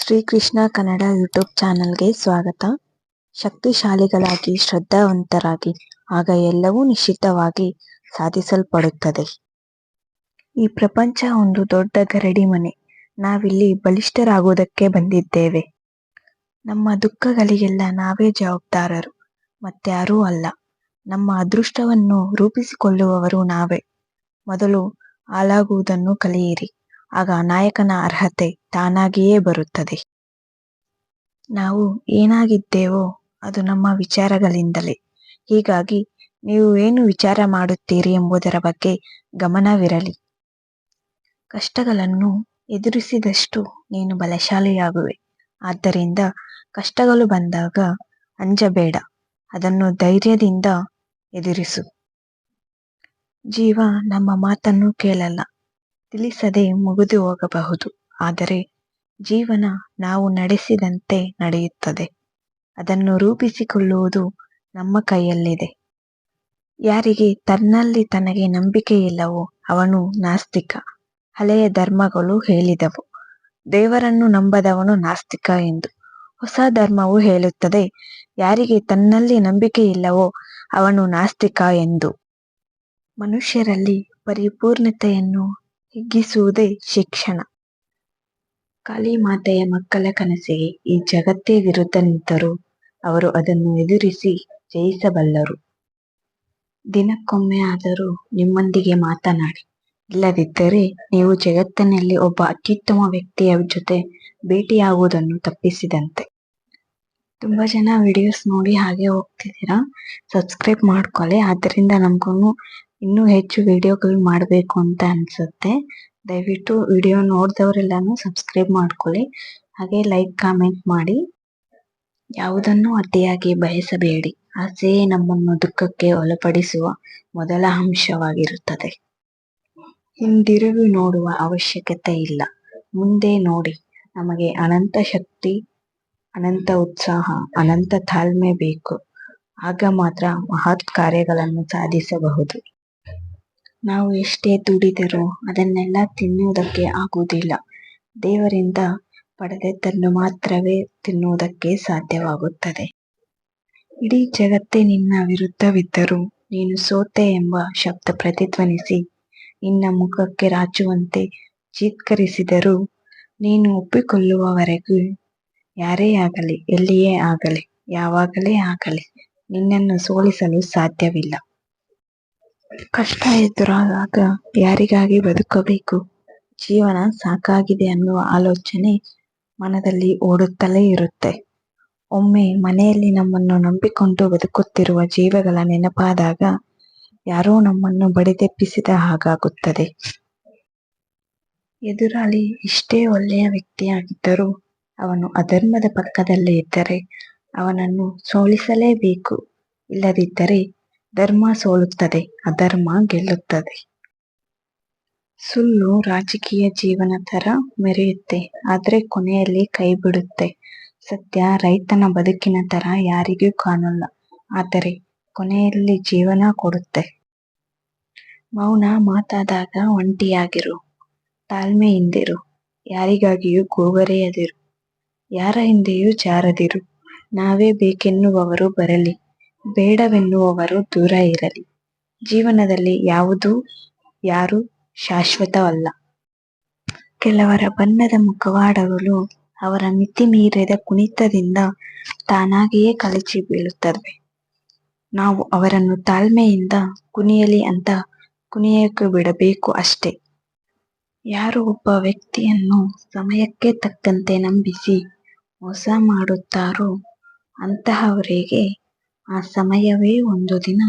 Shrikrishna Kannada YouTube ಚಾನಲ್ಗೆ ಸ್ವಾಗತ. ಶಕ್ತಿಶಾಲಿಗಳಾಗಿ, ಶ್ರದ್ಧಾವಂತರಾಗಿ, ಆಗ ಎಲ್ಲವೂ ನಿಶ್ಚಿತವಾಗಿ ಸಾಧಿಸಲ್ಪಡುತ್ತದೆ. ಈ ಪ್ರಪಂಚ ಒಂದು ದೊಡ್ಡ ಗರಡಿ ಮನೆ. ನಾವಿಲ್ಲಿ ಬಲಿಷ್ಠರಾಗುವುದಕ್ಕೆ ಬಂದಿದ್ದೇವೆ. ನಮ್ಮ ದುಃಖಗಳಿಗೆಲ್ಲ ನಾವೇ ಜವಾಬ್ದಾರರು, ಮತ್ಯಾರೂ ಅಲ್ಲ. ನಮ್ಮ ಅದೃಷ್ಟವನ್ನು ರೂಪಿಸಿಕೊಳ್ಳುವವರು ನಾವೇ. ಮೊದಲು ಹಾಳಾಗುವುದನ್ನು ಕಲಿಯಿರಿ. ಆಗ ನಾಯಕನ ಅರ್ಹತೆ ತಾನಾಗಿಯೇ ಬರುತ್ತದೆ. ನಾವು ಏನಾಗಿದ್ದೇವೋ ಅದು ನಮ್ಮ ವಿಚಾರಗಳಿಂದಲೇ. ಹೀಗಾಗಿ ನೀವು ಏನು ವಿಚಾರ ಮಾಡುತ್ತೀರಿ ಎಂಬುದರ ಬಗ್ಗೆ ಗಮನವಿರಲಿ. ಕಷ್ಟಗಳನ್ನು ಎದುರಿಸಿದಷ್ಟು ನೀನು ಬಲಶಾಲಿಯಾಗುವೆ. ಆದ್ದರಿಂದ ಕಷ್ಟಗಳು ಬಂದಾಗ ಅಂಜಬೇಡ. ಅದನ್ನು ಧೈರ್ಯದಿಂದ ಎದುರಿಸು. ಜೀವ ನಮ್ಮ ಮಾತನ್ನು ಕೇಳಲ್ಲ. ತಿಳಿಸದೆ ಮುಗಿದು ಹೋಗಬಹುದು. ಆದರೆ ಜೀವನ ನಾವು ನಡೆಸಿದಂತೆ ನಡೆಯುತ್ತದೆ. ಅದನ್ನು ರೂಪಿಸಿಕೊಳ್ಳುವುದು ನಮ್ಮ ಕೈಯಲ್ಲಿದೆ. ಯಾರಿಗೆ ತನ್ನಲ್ಲಿ ತನಗೆ ನಂಬಿಕೆ ಇಲ್ಲವೋ ಅವನು ನಾಸ್ತಿಕ. ಹಳೆಯ ಧರ್ಮಗಳು ಹೇಳಿದವು. ದೇವರನ್ನು ನಂಬದವನು ನಾಸ್ತಿಕ ಎಂದು. ಹೊಸ ಧರ್ಮವು ಹೇಳುತ್ತದೆ, ಯಾರಿಗೆ ತನ್ನಲ್ಲಿ ನಂಬಿಕೆ ಇಲ್ಲವೋ ಅವನು ನಾಸ್ತಿಕ ಎಂದು. ಮನುಷ್ಯರಲ್ಲಿ ಪರಿಪೂರ್ಣತೆಯನ್ನು ಹಿಗ್ಗಿಸುವುದೇ ಶಿಕ್ಷಣ. ಕಾಳಿಮಾತೆಯ ಮಕ್ಕಳ ಕನಸಿಗೆ ಈ ಜಗತ್ತೇ ವಿರುದ್ಧ ನಿಂತರೂ. ಅವರು ಅದನ್ನು ಎದುರಿಸಿ ಜಯಿಸಬಲ್ಲರು. ದಿನಕ್ಕೊಮ್ಮೆ ಆದರೂ ನಿಮ್ಮೊಂದಿಗೆ ಮಾತನಾಡಿ. ಇಲ್ಲದಿದ್ದರೆ ನೀವು ಜಗತ್ತಿನಲ್ಲಿ ಒಬ್ಬ ಅತ್ಯುತ್ತಮ ವ್ಯಕ್ತಿಯ ಜೊತೆ ಭೇಟಿಯಾಗುವುದನ್ನು ತಪ್ಪಿಸಿದಂತೆ. ತುಂಬಾ ಜನ ವಿಡಿಯೋಸ್ ನೋಡಿ ಹಾಗೆ ಹೋಗ್ತಿದ್ದೀರಾ? ಸಬ್ಸ್ಕ್ರೈಬ್ ಮಾಡ್ಕೊಳ್ಳಿ. ಆದ್ದರಿಂದ ನಮಗೂ ಇನ್ನೂ ಹೆಚ್ಚು ವಿಡಿಯೋಗಳು ಮಾಡಬೇಕು ಅಂತ ಅನ್ಸುತ್ತೆ. ದಯವಿಟ್ಟು ವಿಡಿಯೋ ನೋಡಿದವರೆಲ್ಲಾನು ಸಬ್ಸ್ಕ್ರೈಬ್ ಮಾಡ್ಕೊಳ್ಳಿ. ಹಾಗೆ ಲೈಕ್, ಕಾಮೆಂಟ್ ಮಾಡಿ. ಯಾವುದನ್ನು ಅತಿಯಾಗಿ ಬಯಸಬೇಡಿ. ಆಸೆಯೇ ನಮ್ಮನ್ನು ದುಃಖಕ್ಕೆ ಒಳಪಡಿಸುವ ಮೊದಲ ಅಂಶವಾಗಿರುತ್ತದೆ. ಹಿಂದಿರುಗಿ ನೋಡುವ ಅವಶ್ಯಕತೆ ಇಲ್ಲ. ಮುಂದೆ ನೋಡಿ. ನಮಗೆ ಅನಂತ ಶಕ್ತಿ, ಅನಂತ ಉತ್ಸಾಹ, ಅನಂತ ತಾಳ್ಮೆ ಬೇಕು. ಆಗ ಮಾತ್ರ ಮಹತ್ ಕಾರ್ಯಗಳನ್ನು ಸಾಧಿಸಬಹುದು. ನಾವು ಎಷ್ಟೇ ದುಡಿದರೂ ಅದನ್ನೆಲ್ಲ ತಿನ್ನುವುದಕ್ಕೆ ಆಗುವುದಿಲ್ಲ. ದೇವರಿಂದ ಪಡೆದದ್ದನ್ನು ಮಾತ್ರವೇ ತಿನ್ನುವುದಕ್ಕೆ ಸಾಧ್ಯವಾಗುತ್ತದೆ. ಇಡೀ ಜಗತ್ತೇ ನಿನ್ನ ವಿರುದ್ಧವಿದ್ದರೂ ನೀನು ಸೋತೆ ಎಂಬ ಶಬ್ದ ಪ್ರತಿಧ್ವನಿಸಿ ನಿನ್ನ ಮುಖಕ್ಕೆ ರಾಚುವಂತೆ ಚೀತ್ಕರಿಸಿದರೂ ನೀನು ಒಪ್ಪಿಕೊಳ್ಳುವವರೆಗೂ ಯಾರೇ ಆಗಲಿ ಎಲ್ಲಿಯೇ ಆಗಲಿ ಯಾವಾಗಲೇ ಆಗಲಿ ನಿನ್ನನ್ನು ಸೋಲಿಸಲು ಸಾಧ್ಯವಿಲ್ಲ. ಕಷ್ಟ ಎದುರಾದಾಗ ಯಾರಿಗಾಗಿ ಬದುಕಬೇಕು? ಜೀವನ ಸಾಕಾಗಿದೆ ಅನ್ನುವ ಆಲೋಚನೆ ಮನದಲ್ಲಿ ಓಡುತ್ತಲೇ ಇರುತ್ತೆ. ಒಮ್ಮೆ ಮನೆಯಲ್ಲಿ ನಮ್ಮನ್ನು ನಂಬಿಕೊಂಡು ಬದುಕುತ್ತಿರುವ ಜೀವಗಳ ನೆನಪಾದಾಗ ಯಾರೋ ನಮ್ಮನ್ನು ಬಡಿದೆಬ್ಬಿಸಿದ ಹಾಗಾಗುತ್ತದೆ. ಎದುರಾಳಿ ಇಷ್ಟೇ ಒಳ್ಳೆಯ ವ್ಯಕ್ತಿಯಾಗಿದ್ದರೂ ಅವನು ಅಧರ್ಮದ ಪಕ್ಕದಲ್ಲೇ ಇದ್ದರೆ ಅವನನ್ನು ಸೋಲಿಸಲೇಬೇಕು. ಇಲ್ಲದಿದ್ದರೆ ಧರ್ಮ ಸೋಲುತ್ತದೆ, ಅಧರ್ಮ ಗೆಲ್ಲುತ್ತದೆ. ಸುಳ್ಳು ರಾಜಕೀಯ ಜೀವನ ತರ ಮೆರೆಯುತ್ತೆ, ಆದ್ರೆ ಕೊನೆಯಲ್ಲಿ ಕೈ ಬಿಡುತ್ತೆ ಸತ್ಯ ರೈತನ ಬದುಕಿನ ತರ ಯಾರಿಗೂ ಕಾಣಲ್ಲ, ಆದರೆ ಕೊನೆಯಲ್ಲಿ ಜೀವನ ಕೊಡುತ್ತೆ. ಮೌನ ಮಾತಾದಾಗ ಒಂಟಿಯಾಗಿರು ತಾಳ್ಮೆಯಿಂದಿರು ಯಾರಿಗಾಗಿಯೂ ಗೋಗರೆಯದಿರು, ಯಾರ ಹಿಂದೆಯೂ ಜಾರದಿರು. ನಾವೇ ಬೇಕೆನ್ನುವವರು ಬರಲಿ. ಬೇಡವೆನ್ನುವವರು ದೂರ ಇರಲಿ. ಜೀವನದಲ್ಲಿ ಯಾವುದೂ ಯಾರು ಶಾಶ್ವತವಲ್ಲ. ಕೆಲವರ ಬಣ್ಣದ ಮುಖವಾಡಗಳು ಅವರ ಮಿತಿ ಮೀರಿದ ಕುಣಿತದಿಂದ ತಾನಾಗಿಯೇ ಕಳಚಿ ಬೀಳುತ್ತವೆ. ನಾವು ಅವರನ್ನು ತಾಳ್ಮೆಯಿಂದ ಕುಣಿಯಲಿ ಅಂತ ಕುಣಿಯಕ್ಕೆ ಬಿಡಬೇಕು ಅಷ್ಟೇ. ಯಾರು ಒಬ್ಬ ವ್ಯಕ್ತಿಯನ್ನು ಸಮಯಕ್ಕೆ ತಕ್ಕಂತೆ ನಂಬಿಸಿ ಮೋಸ ಮಾಡುತ್ತಾರೋ ಅಂತಹವರಿಗೆ ಆ ಸಮಯವೇ ಒಂದು ದಿನ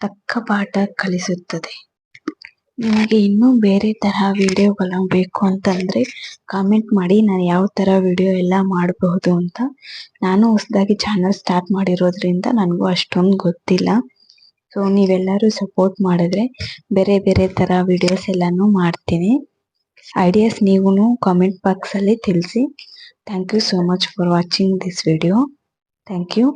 ತಕ್ಕ ಪಾಠ ಕಲಿಸುತ್ತದೆ. ನಿಮಗೆ ಇನ್ನೂ ಬೇರೆ ತರಹ ವಿಡಿಯೋಗಳು ಬೇಕು ಅಂತಂದ್ರೆ ಕಾಮೆಂಟ್ ಮಾಡಿ, ನಾನು ಯಾವ ತರ ವಿಡಿಯೋ ಎಲ್ಲ ಮಾಡಬಹುದು ಅಂತ. ನಾನು ಹೊಸದಾಗಿ ಚಾನಲ್ ಸ್ಟಾರ್ಟ್ ಮಾಡಿರೋದ್ರಿಂದ ನನಗೂ ಅಷ್ಟೊಂದು ಗೊತ್ತಿಲ್ಲ. ಸೊ ನೀವೆಲ್ಲರೂ ಸಪೋರ್ಟ್ ಮಾಡಿದ್ರೆ ಬೇರೆ ಬೇರೆ ತರ ವಿಡಿಯೋಸ್ ಎಲ್ಲಾನು ಮಾಡ್ತೀನಿ. ಐಡಿಯಾಸ್ ನೀವು ಕಾಮೆಂಟ್ ಬಾಕ್ಸ್ ಅಲ್ಲಿ ತಿಳಿಸಿ. Thank you so much for watching this video thank you